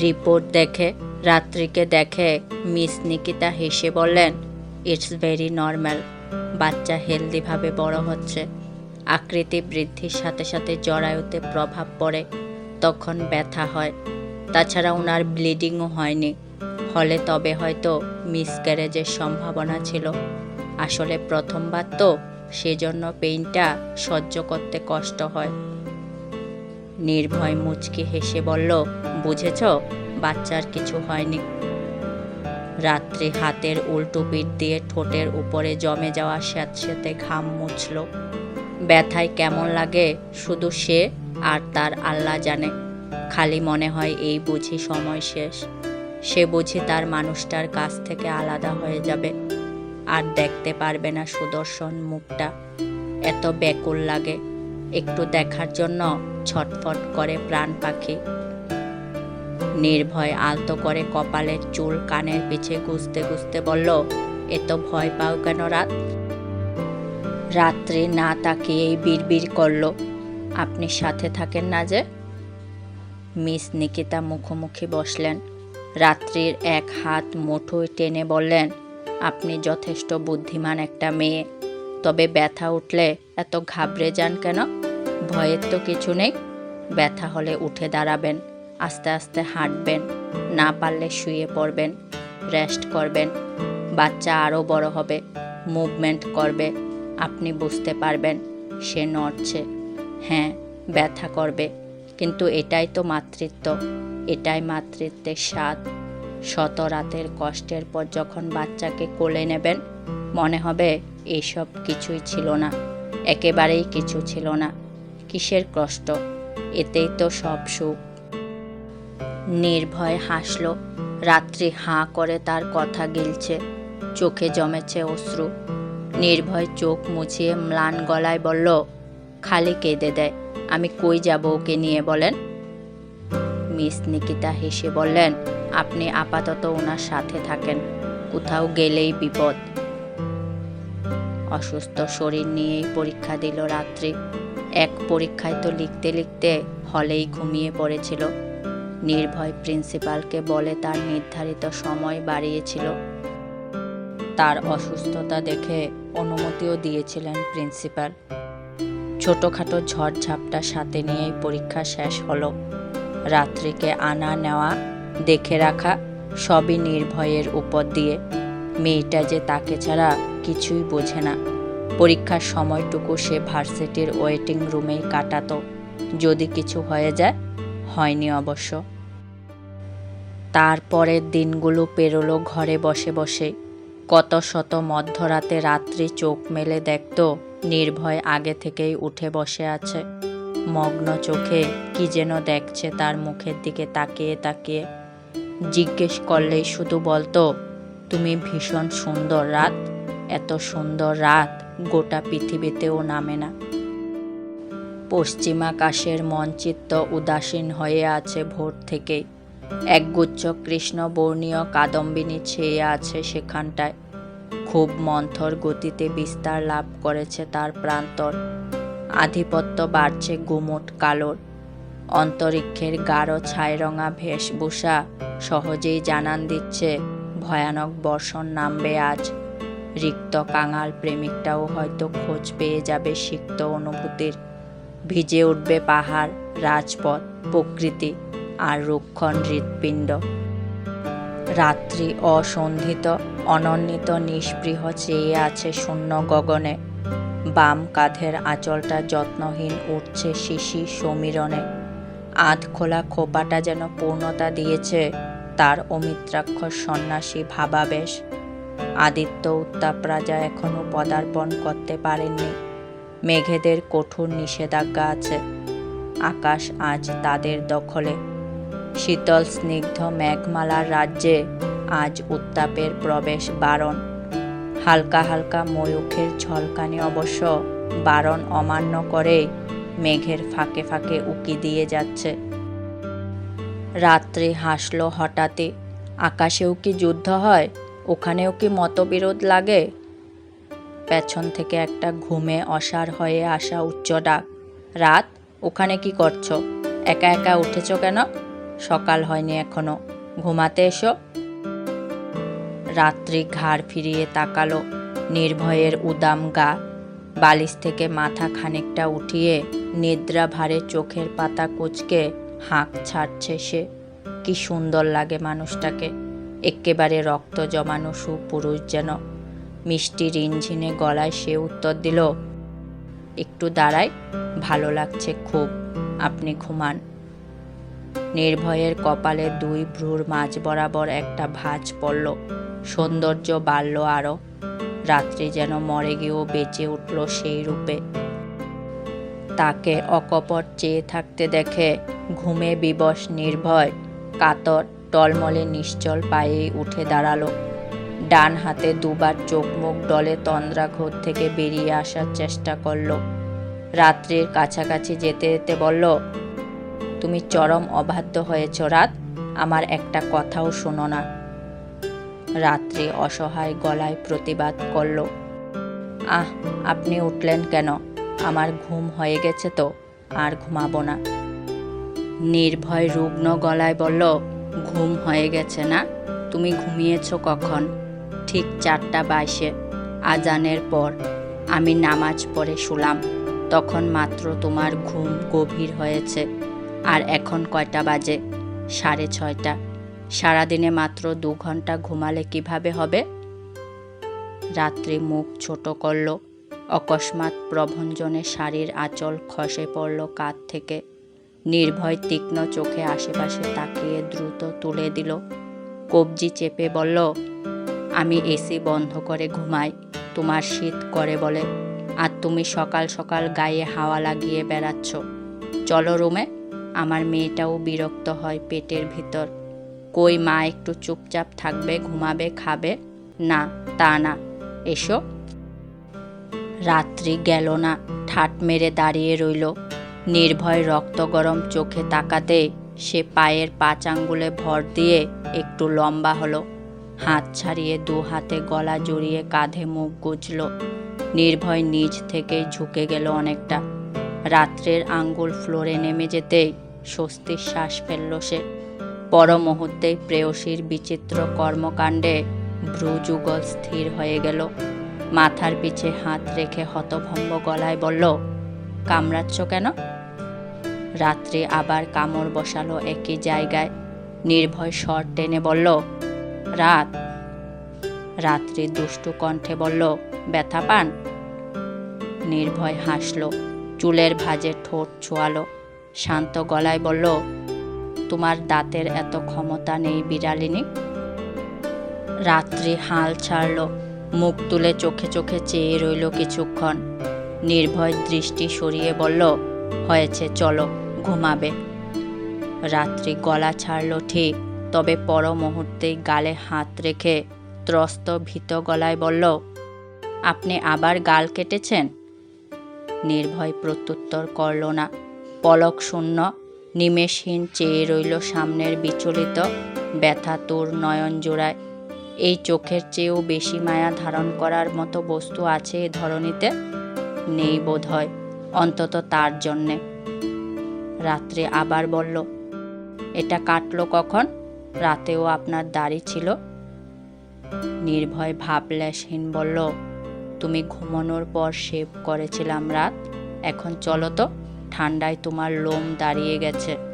Report দেখে, রাত্রিকে দেখে miss Nikita হেসে বললেন ইটস ভেরি নর্মাল বাচ্চা হেলদিভাবে বড় হচ্ছে। আকৃতি বৃদ্ধির সাথে সাথে জরায়ুতে প্রভাব পড়ে, তখন ব্যথা হয়। তাছাড়া ওনার ব্লিডিংও হয়নি। হলে তবে হয়তো মিস মিসক্যারেজের সম্ভাবনা ছিল। আসলে প্রথমবার তো সেজন্য পেইনটা সহ্য করতে কষ্ট হয়। নির্ভয় মুচকি হেসে বলল, বুঝেছ, বাচ্চার কিছু হয়নি। রাত্রি হাতের উল্টো পিঠ দিয়ে ঠোঁটের উপরে জমে যাওয়া স্যাঁতস্যাঁতে ঘাম মুছল। ব্যথায় কেমন লাগে শুধু সে আর তার আল্লাহ জানে। খালি মনে হয় এই বুঝি সময় শেষ। সে বুঝি তার মানুষটার কাছ থেকে আলাদা হয়ে যাবে। আর দেখতে পারবে না সুদর্শন মুখটা। এত ব্যাকুল লাগে। একটু দেখার জন্য ছটফট করে প্রাণ পাখি। নির্ভয় আলতো করে কপালের চুল কানের পিছে গুজতে গুজতে বলল এত ভয় পাও কেন রাত? রাত্রি না তাকিয়েই বিড়বিড় করল, আপনি সাথে থাকেন না যে? মিস নিকিতা মুখোমুখি বসলেন। রাত্রির এক হাত মুঠোয় টেনে বললেন, আপনি যথেষ্ট বুদ্ধিমান একটা মেয়ে, তবে ব্যথা উঠলে এত ঘাবড়ে যান কেন? ভয়ের তো কিছু নেই। ব্যথা হলে উঠে দাঁড়াবেন, আস্তে আস্তে হাঁটবেন, না পারলে শুয়ে পড়বেন, রেস্ট করবেন। বাচ্চা আরও বড় হবে, মুভমেন্ট করবে, আপনি বুঝতে পারবেন, সে নড়ছে। হ্যাঁ ব্যথা করবে, কিন্তু এটাই তো মাতৃত্ব, এটাই মাতৃত্বের স্বাদ। শত রাতের কষ্টের পর যখন বাচ্চাকে কোলে নেবেন, মনে হবে এইসব কিছুই ছিল না, একেবারেই কিছু ছিল না। কিসের কষ্ট? এতেই তো সব সুখ। নির্ভয় হাসল। রাত্রি হাঁ করে তার কথা গিলছে। চোখে জমেছে অশ্রু। নির্ভয় চোখ মুছিয়ে ম্লান গলায় বলল, খালি কেঁদে দেয়। আমি কই যাব ওকে নিয়ে বলেন? মিস নিকিতা হেসে বললেন, আপনি আপাতত ওনার সাথে থাকেন। কোথাও গেলেই বিপদ। অসুস্থ শরীর নিয়েই পরীক্ষা দিল রাত্রি। এক পরীক্ষায় তো লিখতে লিখতে হলেই ঘুমিয়ে পড়েছিল। নির্ভয় প্রিন্সিপালকে বলে তার নির্ধারিত সময় বাড়িয়েছিল। তার অসুস্থতা দেখে অনুমতিও দিয়েছিলেন প্রিন্সিপাল। ছোটোখাটো ঝড়ঝাপটা সাথে নিয়েই পরীক্ষা শেষ হলো। রাত্রিকে আনা নেওয়া, দেখে রাখা সবই নির্ভয়ের উপর দিয়ে। মেয়েটা যে তাকে ছাড়া কিছুই বোঝে না। পরীক্ষার সময়টুকু সে ভার্সিটির ওয়েটিং রুমেই কাটাতো। যদি কিছু হয়ে যায়, হয়নি অবশ্য। তারপরের দিনগুলো পেরোলো ঘরে বসে বসে। কত শত মধ্যরাতে রাত্রি চোখ মেলে দেখত, নির্ভয় আগে থেকেই উঠে বসে আছে। মগ্ন চোখে কি যেন দেখছে তার মুখের দিকে তাকিয়ে তাকিয়ে। জিজ্ঞেস করলেই শুধু বলতো, তুমি ভীষণ সুন্দর রাত, এত সুন্দর রাত। গোটা পৃথিবীতেও নামে না। পশ্চিমাকাশের মনচিত্ত উদাসীন হয়ে আছে ভোর থেকেই। একগুচ্ছ কৃষ্ণবর্ণীয় কাদম্বিনী ছেয়ে আছে সেখানটায়। খুব মন্থর গতিতে বিস্তার লাভ করেছে তার প্রান্তর। আধিপত্য বাড়ছে গুমোট কালোর। অন্তরিক্ষের গাঢ় ছাইরঙা বেশভূষা সহজেই জানান দিচ্ছে, ভয়ানক বর্ষণ নামবে আজ। রিক্ত কাঙাল প্রেমিকটাও হয়তো খোঁজ পেয়ে যাবে সিক্ত অনুভূতির। ভিজে উঠবে পাহাড়, রাজপথ, প্রকৃতি আর রুক্ষণ হৃৎপিণ্ড। রাত্রি অসন্ধিত, অনন্বিত, নিষ্পৃহ চেয়ে আছে শূন্য গগনে। বাম কাঁধের আঁচলটা যত্নহীন উঠছে শিশি সমীরণে। আধ খোলা খোপাটা যেন পূর্ণতা দিয়েছে, তার অমিত্রাক্ষর সন্ন্যাসী ভাবাবেশ। আদিত্য উত্তাপ রাজা এখনও পদার্পণ করতে পারেননি। মেঘেদের কঠোর নিষেধাজ্ঞা আছে। আকাশ আজ তাদের দখলে। শীতল স্নিগ্ধ মেঘমালার রাজ্যে আজ উত্তাপের প্রবেশ বারণ। হালকা হালকা ময়ূখের ঝলকানি অবশ্য বারণ অমান্য করে মেঘের ফাঁকে ফাঁকে উকি দিয়ে যাচ্ছে। রাত্রি হাসলো হঠাৎই। আকাশেও কি যুদ্ধ হয়? ওখানেও কি মতবিরোধ লাগে? পেছন থেকে একটা ঘুমে অসার হয়ে আসা উচ্চ ডাক, রাত, ওখানে কি করছ? একা একা উঠেছো কেন? সকাল হয়নি এখনও, ঘুমাতে এসো। রাত্রি ঘাড় ফিরিয়ে তাকালো নির্ভয়ের উদাম গা, বালিশ থেকে মাথা খানিকটা উঠিয়ে নিদ্রা ভারে চোখের পাতা কুচকে হাঁক ছাড়ছে সে। কি সুন্দর লাগে মানুষটাকে। এক্কেবারে রক্ত জমানো সুপুরুষ যেন। মিষ্টি রিনঝিনে গলায় সে উত্তর দিল, একটু দাঁড়াই, ভালো লাগছে খুব, আপনি ঘুমান। নির্ভয়ের কপালে দুই ভ্রুর মাঝ বরাবর একটা ভাঁজ পড়ল, সৌন্দর্য বাড়ল আরও। রাত্রি যেন মরে গিয়েও বেঁচে উঠল সেই রূপে। তাকে অকপট চেয়ে থাকতে দেখে ঘুমে বিবশ নির্ভয়, কাতর টলমলে নিশ্চল পায়ে উঠে দাঁড়াল। ডান হাতে দুবার চোখ মুখ ডলে তন্দ্রাঘোর থেকে বেরিয়ে আসার চেষ্টা করল। রাত্রের কাছাকাছি যেতে যেতে বলল, তুমি চরম অবাধ্য হয়েছ রাত, আমার একটা কথাও শোনো না। রাত্রে অসহায় গলায় প্রতিবাদ করল, আহ, আপনি উঠলেন কেন? আমার ঘুম হয়ে গেছে তো, আর ঘুমাবো না। নির্ভয় রুগ্ন গলায় বলল ঘুম হয়ে গেছে না? তুমি ঘুমিয়েছ কখন? ঠিক চারটা বাইশে, আজানের পর আমি নামাজ পড়ে শুলাম। তখন মাত্র তোমার ঘুম গভীর হয়েছে। আর এখন কয়টা বাজে? সাড়ে ছয়টা। সারাদিনে মাত্র দু ঘণ্টা ঘুমালে কীভাবে হবে? রাত্রি মুখ ছোট করল। অকস্মাৎ প্রভঞ্জনে শাড়ির আঁচল খসে পড়ল কাত থেকে। নির্ভয় তীক্ষ্ণ চোখে আশেপাশে তাকিয়ে দ্রুত তুলে দিল। কবজি চেপে বলল, আমি এসি বন্ধ করে ঘুমাই, তোমার শীত করে বলে, আর তুমি সকাল সকাল গায়ে হাওয়া লাগিয়ে বেড়াচ্ছ। চলো রুমে, আমার মেয়েটাও বিরক্ত হয় পেটের ভিতর। কই মা একটু চুপচাপ থাকবে, ঘুমাবে, খাবে? না, তা না, এসো। রাত্রি গেল না, ঠাট মেরে দাঁড়িয়ে রইল। নির্ভয় রক্ত গরম চোখে তাকাতে সে পায়ের পাঁচ আঙ্গুলে ভর দিয়ে একটু লম্বা হলো। হাত ছাড়িয়ে দু হাতে গলা জড়িয়ে কাঁধে মুখ গুজল। নির্ভয় নিজ থেকেই ঝুঁকে গেল অনেকটা। রাত্রের আঙ্গুল ফ্লোরে নেমে যেতেই স্বস্তির শ্বাস ফেলল সে। পর মুহূর্তেই প্রেয়সীর বিচিত্র কর্মকাণ্ডে ভ্রুযুগল স্থির হয়ে গেল। মাথার পিছে হাত রেখে হতভম্ব গলায় বলল কামড়াচ্ছ কেন? রাত্রি আবার কামড় বসালো একই জায়গায়। নির্ভয় স্বর টেনে বলল, রাত। রাত্রি দুষ্টু কণ্ঠে বলল, ব্যথা পান? নির্ভয় হাসল, চুলের ভাঁজে ঠোঁট ছোয়ালো, শান্ত গলায় বলল, তোমার দাঁতের এত ক্ষমতা নেই বিড়ালিনী? রাত্রি হাল ছাড়ল, মুখ তুলে চোখে চোখে চেয়ে রইল কিছুক্ষণ। নির্ভয় দৃষ্টি সরিয়ে বলল, হয়েছে, চলো, ঘুমাবে। রাত্রি গলা ছাড়ল ঠিক, তবে পর মুহূর্তেই গালে হাত রেখে ত্রস্ত ভীত গলায় বলল, আপনি আবার গাল কেটেছেন? নির্ভয় প্রত্যুত্তর করল না। পলক শূন্য, নিমেষহীন চেয়ে রইল সামনের বিচলিত, ব্যথা তোর নয়ন জোড়ায়। এই চোখের চেয়েও বেশি মায়া ধারণ করার মতো বস্তু আছে এ ধরনীতে নেই বোধ হয় অন্তত তার জন্যে। রাত্রে আবার বলল, এটা কাটলো কখন? রাতেও আপনার দাড়ি ছিল? নির্ভয় ভাবলেশহীন বলল, তুমি ঘুমানোর পর শেভ করেছিলাম রাত, এখন চলো তো, ঠান্ডায় তোমার লোম দাঁড়িয়ে গেছে।